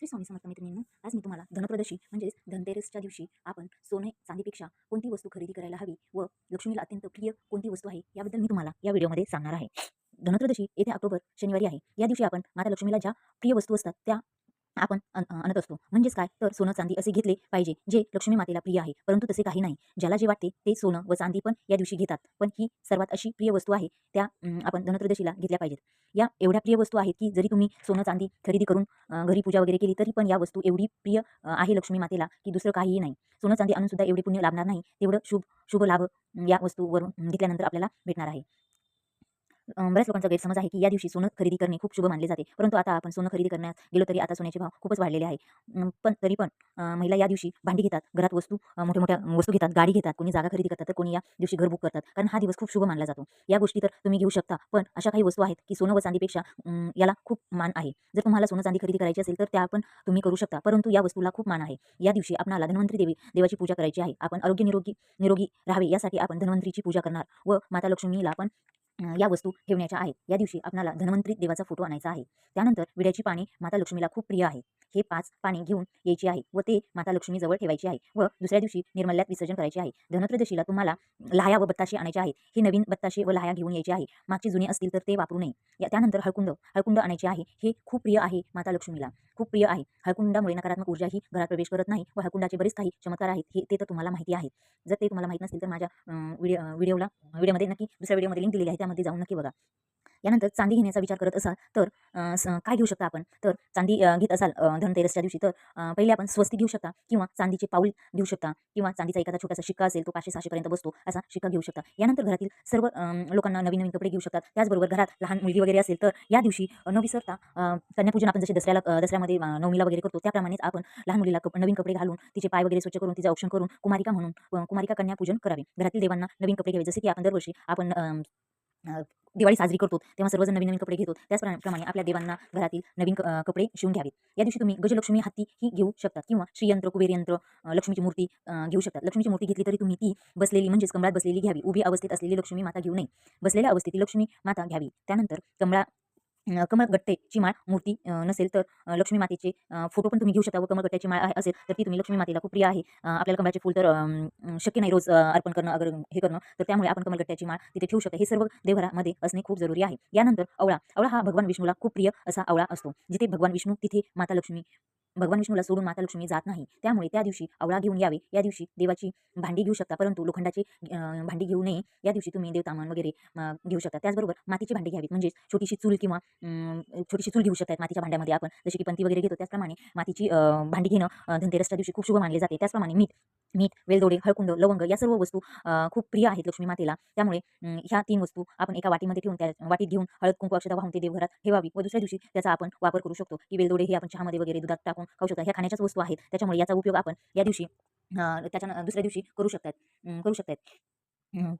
श्री स्वामी समर्थ मित्रांनो आज मी तुम्हाला धनप्रदशी म्हणजेच धनतेरसच्या दिवशी आपण सोने चांदीपेक्षा कोणती वस्तू खरेदी करायला हवी व लक्ष्मीला अत्यंत प्रिय कोणती वस्तू आहे याबद्दल मी तुम्हाला या व्हिडिओमध्ये सांगणार आहे. धनत्रदशी येथे ऑक्टोबर शनिवारी आहे. या दिवशी आपण माता लक्ष्मीला ज्या प्रिय वस्तू असतात त्या आपण आणत असतो. म्हणजेच काय? तर सोनं चांदी असे घेतले पाहिजे जे लक्ष्मी मातेला प्रिय आहे. परंतु तसे काही नाही. ज्याला जे वाटते ते सोनं व चांदी पण या दिवशी घेतात. पण ही सर्वात अशी प्रिय वस्तू आहे त्या आपण धनत्रदशीला घेतल्या पाहिजेत. या एवढ्या प्रिय वस्तू आहेत की जरी तुम्ही सोनं चांदी खरेदी करून घरी पूजा वगैरे केली तरी पण या वस्तू एवढी प्रिय आहे लक्ष्मी मातेला की दुसरं काहीही नाही. सोनं चांदी आणून सुद्धा एवढे पुण्य लाभणार नाही. तेवढं शुभ शुभ लाभ या वस्तूवरून घेतल्यानंतर आपल्याला भेटणार आहे. बऱ्याच लोकांचा गैरसमज आहे की या दिवशी सोनं खरेदी करणे खूप शुभ मानले जाते. परंतु आता आपण सोनं खरेदी करण्यात गेलो तरी आता सोन्याचे भाव खूपच वाढलेले आहे. पण तरी पण महिला या दिवशी भांडी घेतात घरात वस्तू मोठ्या मोठ्या वस्तू घेतात गाडी घेतात कोणी जागा खरेदी करतात तर कोणी या दिवशी घर बुक करतात. कारण हा दिवस खूप शुभ मानला जातो. या गोष्टी तर तुम्ही घेऊ शकता पण अशा काही वस्तू आहेत की सोनं व चांदीपेक्षा याला खूप मान आहे. जर तुम्हाला सोनं चांदी खरेदी करायची असेल तर त्या पण तुम्ही करू शकता परंतु या वस्तूला खूप मान आहे. या दिवशी आपणाला धन्वंतरी देवी देवाची पूजा करायची आहे. आपण आरोग्य निरोगी निरोगी राहावे यासाठी आपण धन्वंतरीची पूजा करणार व माता लक्ष्मीला पण या वस्तू ठेवण्याच्या आहेत. या दिवशी आपणाला धनवंतरी देवाचा फोटो आणायचा आहे. त्यानंतर विड्याची पाने माता लक्ष्मीला खूप प्रिय आहे. हे पाच पाणी घेऊन यायची आहे व ते माता लक्ष्मीजवळ ठेवायची आहे व दुसऱ्या दिवशी निर्मल्यात विसर्जन करायचे आहे. धनत्रदशीला तुम्हाला लाह्या व बत्ताशे आणायचे आहेत. हे नवीन बत्ताशे व लहाया घेऊन यायचे आहे. मागचे जुने असतील तर ते वापरू नये. या त्यानंतर हळकुंड हळकुंड आणायचे आहे. हे खूप प्रिय आहे माता लक्ष्मीला. खूप प्रिय आहे. हळकुंडामुळे नकारात्मक ऊर्जा ही घरात प्रवेश करत नाही व हळकुंडाचे बरेच काही चमत्कार आहेत. हे ते तर तुम्हाला माहिती आहेत जर ते तुम्हाला माहीत नसेल तर माझ्या व्हिडिओ व्हिडिओला व्हिडिओमध्ये नक्की दुसऱ्या व्हिडिओमध्ये लिंक दिलेली आहे. त्यामध्ये जाऊन नक्की बघा. यानंतर चांदी घेण्याचा विचार करत असाल तर काय घेऊ शकता आपण? तर चांदी घेत असाल धनतेरसच्या दिवशी तर पहिले आपण स्वस्ती घेऊ शकता किंवा चांदीचे पाऊल घेऊ शकता किंवा चांदीचा एखादा छोटासा शिक्का असेल तो पाचशे सहाशेपर्यंत बसतो असा शिक्का घेऊ शकता. यानंतर घरातील सर्व लोकांना नवीन नवीन कपडे घेऊ शकतात. त्याचबरोबर घरात लहान मुलगी वगैरे असेल तर या दिवशी न विसरता कन्यापूजन आपण जसे दसऱ्याला दसऱ्यामध्ये नवमीला वगैरे करतो त्याप्रमाणेच आपण लहान मुलीला नवीन कपडे घालून तिचे पाय वगैरे स्वच्छ करून तिचे औक्षण करून कुमारिका म्हणून कुमारिका कन्या पूजन करावे. घरातील देवांना नवीन कपडे घ्यावे. जसे की आपण दरवर्षी आपण दिवाळी साजरी करतो तेव्हा सर्वजण नवीन नवीन कपडे घेतो त्याचप्रमाणे आपल्या देवांना घरातील नवीन कपडे शिवून घ्यावेत. या दिवशी तुम्ही गजलक्ष्मी हत्ती ही घेऊ शकतात किंवा श्रीयंत्र कुबेरयंत्र लक्ष्मीची मूर्ती घेऊ शकतात लक्ष्मीची मूर्ती घेतली तरी तुम्ही ती बसलेली म्हणजेच कमळात बसलेली घ्यावी. उभी अवस्थेत असलेली लक्ष्मी माता घेऊ नये. बसलेल्या अवस्थेतील लक्ष्मी माता घ्यावी. त्यानंतर कमळा कमळगट्टेची माळ मूर्ती नसेल तर लक्ष्मी मातेचे फोटो पण तुम्ही घेऊ शकता व कमळगट्ट्याची माळ आहे असेल तर ती तुम्ही लक्ष्मी मातेला खूप प्रिय आहे. आपल्याला कमळाचे फुल तर शक्य नाही रोज अर्पण करणं अगर हे करणं तर त्यामुळे आपण कमळगट्ट्याची माळ तिथे ठेवू शकता. हे सर्व देवघरामध्ये असणे खूप जरुरी आहे. यानंतर आवळा. आवळा हा भगवान विष्णूला खूप प्रिय असा आवळा असतो जिथे भगवान विष्णू तिथे माता लक्ष्मी भगवान विष्णूला सोडून माता लक्ष्मी जात नाही. त्यामुळे त्या दिवशी आवळा घेऊन यावे. या दिवशी देवाची भांडी घेऊ शकता परंतु लोखंडाची भांडी घेऊ नये. या दिवशी तुम्ही देवतामन वगैरे घेऊ शकता. त्याचबरोबर मातीची भांडी घ्यावीत. म्हणजे छोटीशी चूल किंवा अं, छोटीशी चूल घेऊ शकतात मातीच्या भांड्यामध्ये आपण. जशी की पंती वगैरे घेतो त्याचप्रमाणे मातीची भांडी घेणं धनतेरसच्या दिवशी खूप शुभ मानले जाते. त्याचप्रमाणे मीठ. मीठ वेलदोडे हळकुंड लवंग या सर्व वस्तू अं, खूप प्रिय आहेत लक्ष्मी मातेला. त्यामुळे ह्या तीन वस्तू आपण एका वाटीमध्ये ठेवून त्या वाटीत घेऊन हळद कुंकू अक्षता वाहून ते देवघरात ठेवावी व दुसऱ्या दिवशी त्याचा आपण वापर करू शकतो की वेलदोडे हे आपण चहामध्ये वगैरे दुधात टाकून खाऊ शकतो. ह्या खाण्याच्याच वस्तू आहेत. त्याच्यामुळे याचा उपयोग आपण या दिवशी त्याच्या दुसऱ्या दिवशी करू शकतात करू शकतात.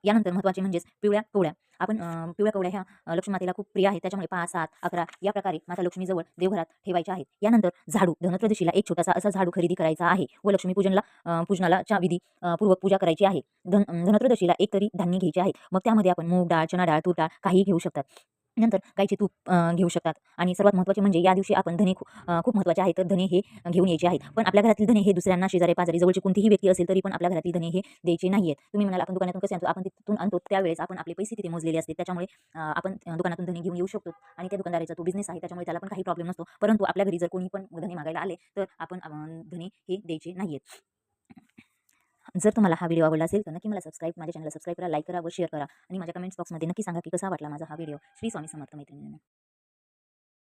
यानंतर महत्त्वाचे म्हणजेच पिवळ्या कवड्या. आपण पिवळ्या कवड्या ह्या लक्ष्मी मातेला खूप प्रिय आहेत. त्याच्यामुळे पाच सात अकरा या प्रकारे माता लक्ष्मीजवळ देवघरात ठेवायच्या आहेत. यानंतर झाडू धनत्रदशीला एक छोटासा असा झाडू खरेदी करायचा आहे. व लक्ष्मी पूजनला पूजनाला च्या विधी पूर्वक पूजा करायची आहे. धन धनत्रदशीला एक तरी धान्य घ्यायचे आहे. मग त्यामध्ये आपण मूग डाळ चणा डाळ तूर डाळ काही घेऊ शकतात. नंतर गाईचे तूप घेऊ शकतात. आणि सर्वात महत्त्वाचे म्हणजे या दिवशी आपण धने खूप महत्त्वाचे आहे तर धने हे घेऊन यायचे आहेत. पण आपल्या घरातील धने हे दुसऱ्यांना शेजारी पाजारी जवळची कोणतीही व्यक्ती असेल तरी पण आपल्या घरातील धने हे द्यायचे नाही आहेत तुम्ही म्हणाल आपण दुकानातून कसे आणतो? आपण तिथून आणतो. त्यावेळेस आपण आपले पैसे तिथे मोजलेले असते. त्याच्यामुळे आपण दुकानातून धने घेऊन येऊ शकतो. आणि त्या दुकानदाराचा तो बिझनेस आहे. त्याच्यामुळे त्याला पण काही प्रॉब्लेम नसतो. परंतु आपल्या घरी जर कोणी पण धने मागायला आले तर आपण अं, धने हे द्यायचे नाही आहेत जर तुम्हाला हा व्हिडिओ आवडला असेल तर नक्की मला सबस्क्राईब माझ्या चॅनलला सबस्क्राईब करा लाईक करा व शेअर करा. आणि माझ्या कमेंट्स बॉक्समध्ये नक्की सांगा की कसा वाटला माझा हा व्हिडिओ. श्री स्वामी समर्थ मैत्रिणींना.